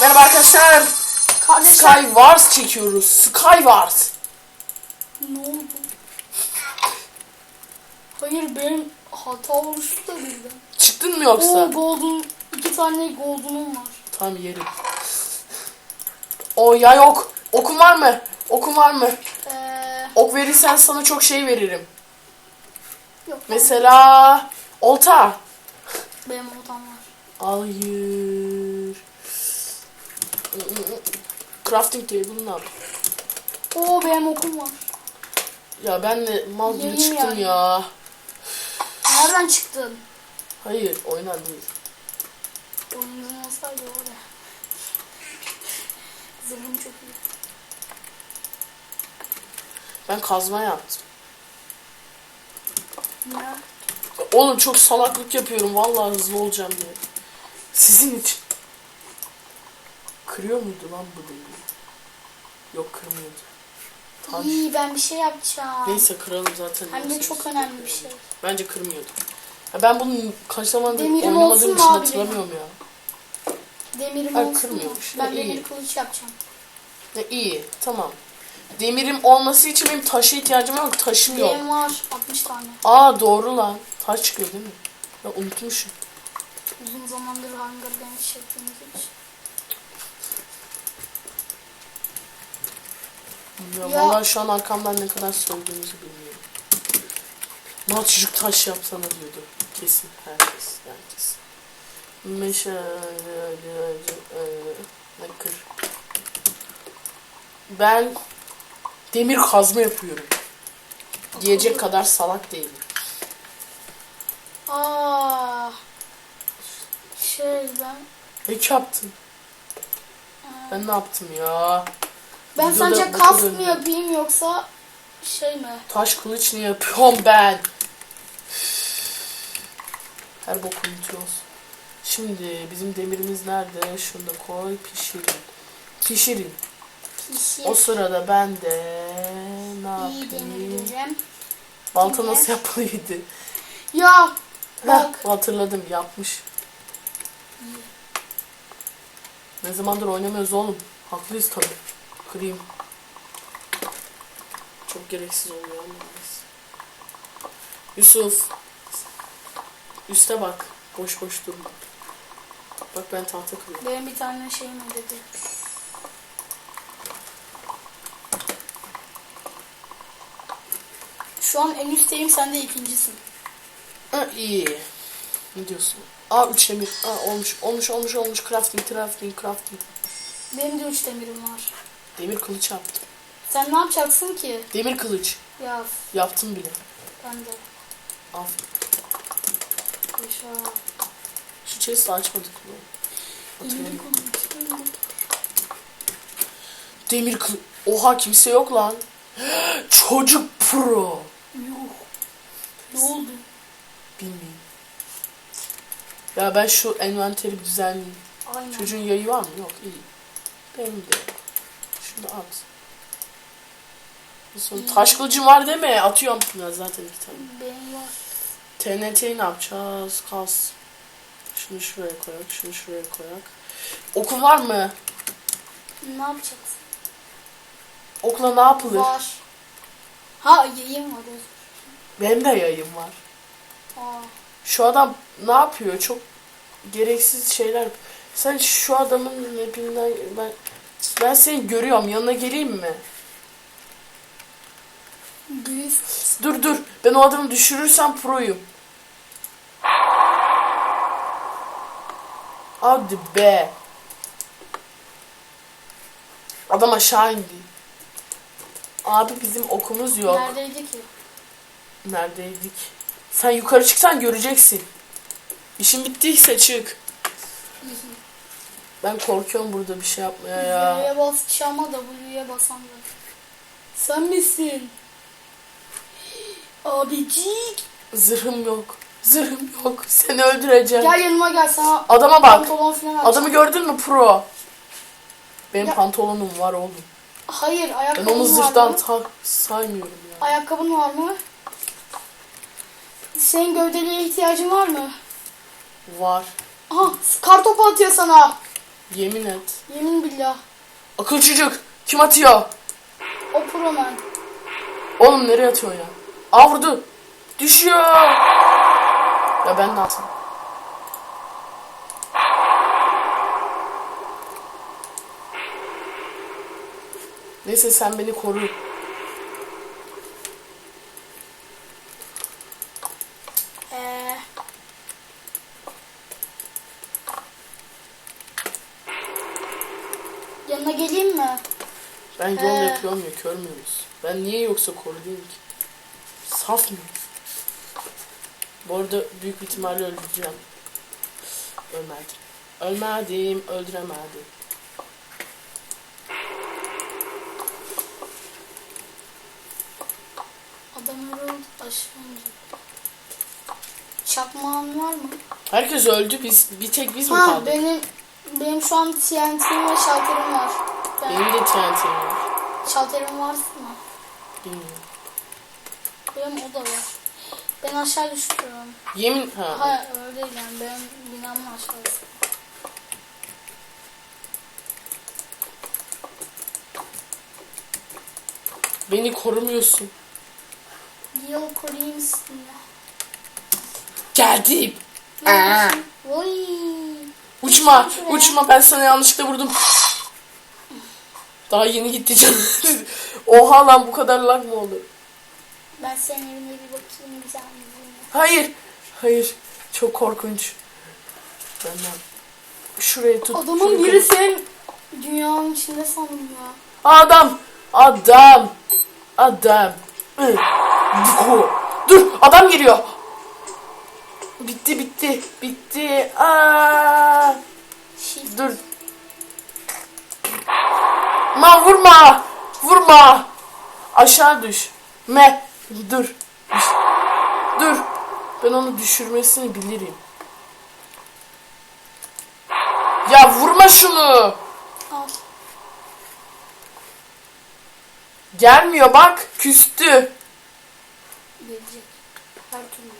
Merhaba arkadaşlar. Kardeşler. Skywars çekiyoruz. Skywars. Ne oldu? Hayır benim hata oluştu da birden. Çıktın mı yoksa? Oo golden. iki tane golden'um var. Tamam yerim. O ya yok. Okun var mı? Okun var mı? Eee Ok verirsen sana çok şey veririm. yok. Mesela olta. Benim odam var. Hayır. Crafting table'ı ne yap? Oo benim okum var. Ya ben de mal gibi Yiyeyim çıktım yani. ya. Nereden çıktın? Hayır oynar değil. Oyundan olsaydı oraya. Zırhım çok iyi. Ben kazma yaptım. Ne? Oğlum çok salaklık yapıyorum. Vallahi hızlı olacağım diye. Sizin için. Kırıyor muydu lan bu deliği? Yok kırmıyordu. Taş. İyi ben bir şey yapacağım. Neyse kıralım zaten. Hem de çok önemli bir şey. Bence kırmıyordu. Ya ben bunu kaç zamandır Demirim oynamadığım olsun için mu abi hatırlamıyorum ya. Demirim Ha, olsun mu? kırmıyormuş. Ben İyi. demir kılıç yapacağım. Ne iyi tamam. Demirim olması için benim taşa ihtiyacım yok. Taşım yok. Benim var 60 tane. Aa doğru lan. Taş çıkıyor değil mi? Ya unutmuşum. Uzun zamandır Hunger Games çektiğimiz için. Ya, Ya- vallahi şu an arkamdan ne kadar söylediğimizi bilmiyorum. Mal çocuk taş yapsana diyordu. Kesin herkes. Herkes. Meşe... Ne kır. Ben demir kazma yapıyorum. Diyecek kadar salak değilim. Aa, şey ben... Ne yaptın? Ben ne yaptım ya? Ben Videoda sence kask mı yapayım yoksa şey mi? Taş kılıç ne yapıyorum ben? Her bok unutuyoruz. Şimdi bizim demirimiz nerede? Şunu da koy pişirin. Pişirin. Pişir. O sırada ben de ne İyi yapayım? demirlerim. Balta nasıl yapılıydı? Ya Bak. bak. hatırladım yapmış. Ne zamandır oynamıyoruz oğlum. Haklıyız tabii. Kırayım. Çok gereksiz oluyor neyse. Yusuf. Üste bak. Boş boş durma. Bak ben tahta kırıyorum. Benim bir tane şeyim dedi. Şu an en üstteyim sen de ikincisin. Ha iyi. Ne diyorsun? Aa üç demir. Aa olmuş. Olmuş olmuş olmuş. Crafting crafting crafting. Benim de üç demirim var. Demir kılıç yaptım. Sen ne yapacaksın ki? Demir kılıç. Ya Yaptım bile. ben de. Aferin. Yaşa. Şu chest'i açmadık mı? Hatırlamıyorum. Demir kılıç. Oha kimse yok lan. Çocuk pro. Yuh. Ne oldu? Bilmiyorum. Ya ben şu envanteri bir düzenleyeyim. Aynen. Çocuğun yayı var mı? Yok iyi. Benim de yok. Şunu at. Bir Sonra taş kılıcım var deme. Atıyorum ya zaten iki tane. Benim var. TNT'yi ne yapacağız? Kas. Şunu şuraya koyak, şunu şuraya koyak. Okun var mı? Ne yapacaksın? Okla ne yapılır? Var. Ha yayım var. Benim de yayım var. Aa. Şu adam ne yapıyor? Çok gereksiz şeyler. Sen şu adamın mapinden ben ben seni görüyorum. Yanına geleyim mi? Dur dur. Ben o adamı düşürürsem proyum. Hadi be. Adam aşağı indi. Abi bizim okumuz yok. Neredeydi ki? Neredeydik? Sen yukarı çıksan göreceksin. İşin bittiyse çık. Ben korkuyorum burada bir şey yapmaya ya. W'ye basacağıma W'ye basam da. Sen misin? Abicik. Zırhım yok. Zırhım yok. Seni öldüreceğim. Gel yanıma gel sana Adama bak. pantolon falan Adamı atacağım. gördün mü pro? Benim Ya- pantolonum var oğlum. Hayır Ben ayakkabın onu var zırhtan mı? ta- saymıyorum ya. Ayakkabın var mı? Senin gövdeliğe ihtiyacın var mı? Var. Aha kar topu atıyor sana. Yemin et. Yemin billah. Akıl çocuk. Kim atıyor? O proman. Oğlum nereye atıyor ya? Aa vurdu. Düşüyor. Ya ben de atayım. Neyse sen beni koru. Ee, yanına geleyim mi? Ben yol Ee. yapıyorum ya kör müyüz? Ben niye yoksa koru değilim ki? Saf mı? Bu arada büyük bir ihtimalle öldüreceğim. Ölmedim. Ölmedim, öldüremedim. Adam oldu aşağınca. Çakmağın var mı? Herkes öldü, biz bir tek biz mi Ha kaldık? benim benim şu an TNT'm ve şalterim var. Ben, Benim de TNT'm var. şalterim var mı? Bilmiyorum. Benim o da var. Ben aşağı düşüyorum. Yemin ha. Hayır öyle değil yani benim binamın aşağısı. Beni korumuyorsun. Yıl koruyayım sizinle. Geldim. Aa. Oy. Uçma, uçma ben sana yanlışlıkla vurdum. Daha yeni gitti canım. Oha lan bu kadar lag mı olur? Ben senin evine bir bakayım güzel mi? Hayır. Hayır. Çok korkunç. Benden. Şurayı tut. Adamın biri senin dünyanın içinde sandım ya. Adam. Adam. Adam. Duku. Dur adam geliyor. Bitti bitti. Bitti. Aa. Dur. Ma vurma. Vurma. Aşağı düş. Me. Dur. Düş. Dur. Ben onu düşürmesini bilirim. Ya vurma şunu. Al. Gelmiyor bak. Küstü. Gelecek. Her türlü.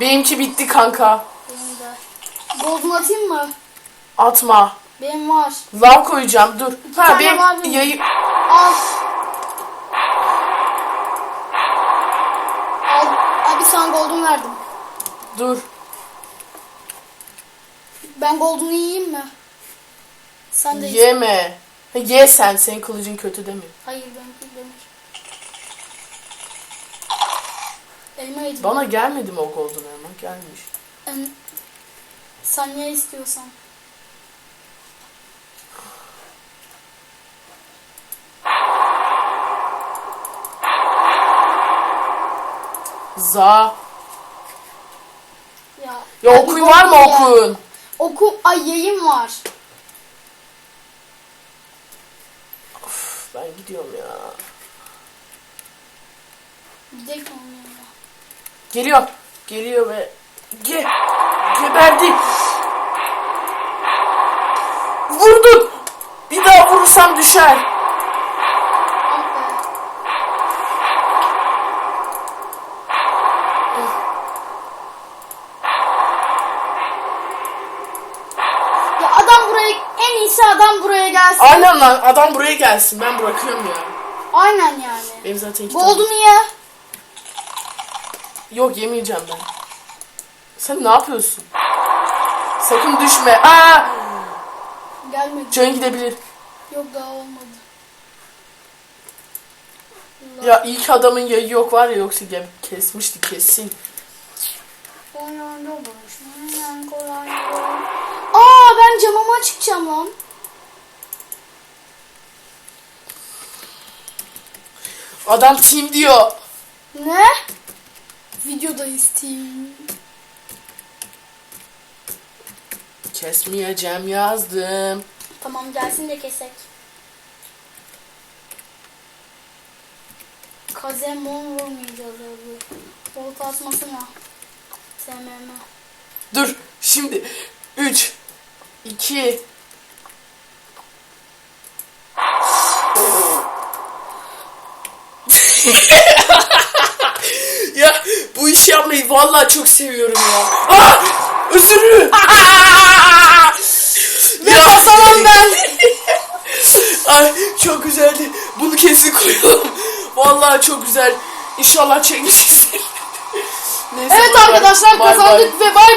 Benimki bitti kanka. Benim de. Golden atayım mı? Atma. Benim var. Lav koyacağım dur. Ha tane var benim. yayı... Al. Al. Abi sana golden verdim. Dur. Ben golden'ı yiyeyim mi? Sen de ye. Yeme. Ha, Ye sen. Senin kılıcın kötü mi? Hayır benimki demir. Elma yedim. Bana gelmedi mi o golden elma? Gelmiş. En- Sen ne istiyorsan. Za. Ya, Ya okun var mı okun? Oku, ay yayın var. Üf, ben gidiyorum ya. Gidelim onun yanına. Geliyor. Geliyor ve ge geberdi. Vurdun. Bir daha vurursam düşer. Ya adam buraya, en iyisi adam buraya gelsin. Aynen lan adam buraya gelsin. Ben bırakıyorum ya. Aynen yani. Benim zaten iki tane- Golden'ı ye. Yok yemeyeceğim ben. Sen ne yapıyorsun? Sakın düşme. Aa! Gelmedi. Can gidebilir. Yok daha olmadı. Ya ilk adamın yayı yok var ya yoksa gem kesmişti kesin. Aa ben camıma çıkacağım lan. Adam team diyor. Ne? Videodayız team. Kesmeyeceğim yazdım. Tamam gelsin de kesek. Kazemon vurmayacağız abi. Volt atmasına. SMM. Dur şimdi 3 2 ya Yapmayı vallahi çok seviyorum ya. Ah! Özürlü. Ve basamam ben. Ay çok güzeldi. Bunu kesin koyalım. Vallahi çok güzel. İnşallah çekmişizdir. Neyse, Evet bay bay. arkadaşlar Bay bay. kazandık ve bay